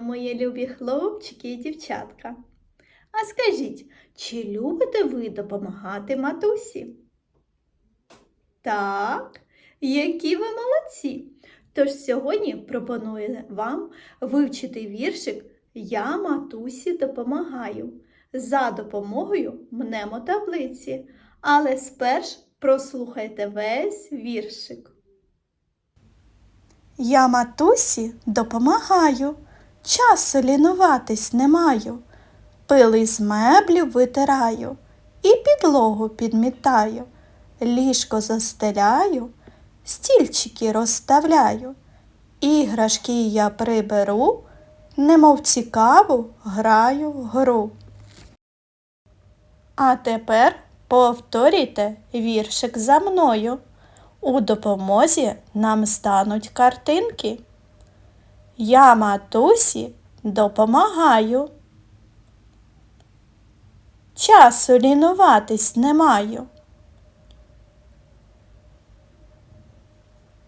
мої любі хлопчики і дівчатка. А скажіть, чи любите ви допомагати матусі? Так, які ви молодці! Тож сьогодні пропоную вам вивчити віршик Я матусі допомагаю за допомогою мнемотаблиці. Але сперш прослухайте весь віршик. Я матусі допомагаю, часу лінуватись не маю. Пили з меблів витираю і підлогу підмітаю, ліжко застеляю, стільчики розставляю. Іграшки я приберу, немов цікаву граю в гру. А тепер повторюйте віршик за мною. У допомозі нам стануть картинки. Я матусі допомагаю. Часу лінуватись не маю.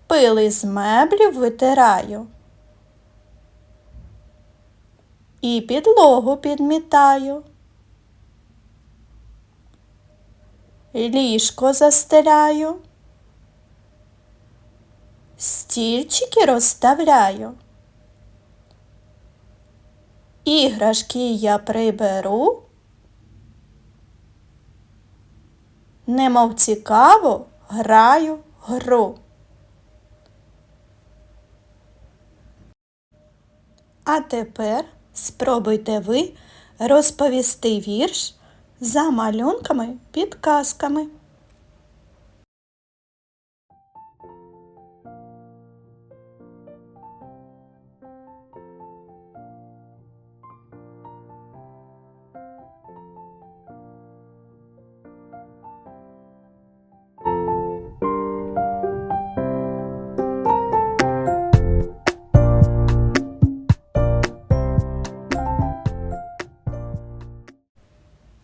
Пили з меблів витираю. І підлогу підмітаю. Ліжко застеляю. Стільчики розставляю. Іграшки я приберу. Немов цікаво граю гру. А тепер спробуйте ви розповісти вірш за малюнками підказками.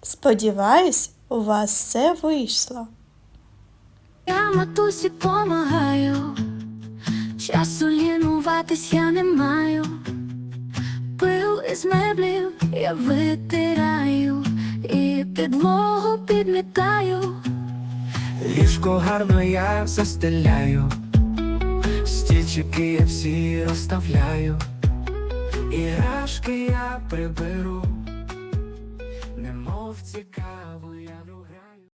Сподіваюсь, у вас все вийшло. Я матусі помагаю, часу лінуватись я не маю. Пил із меблів я витираю і підлогу підмітаю. Ліжко гарно я застеляю, стільчики я всі розставляю, іграшки я приберу.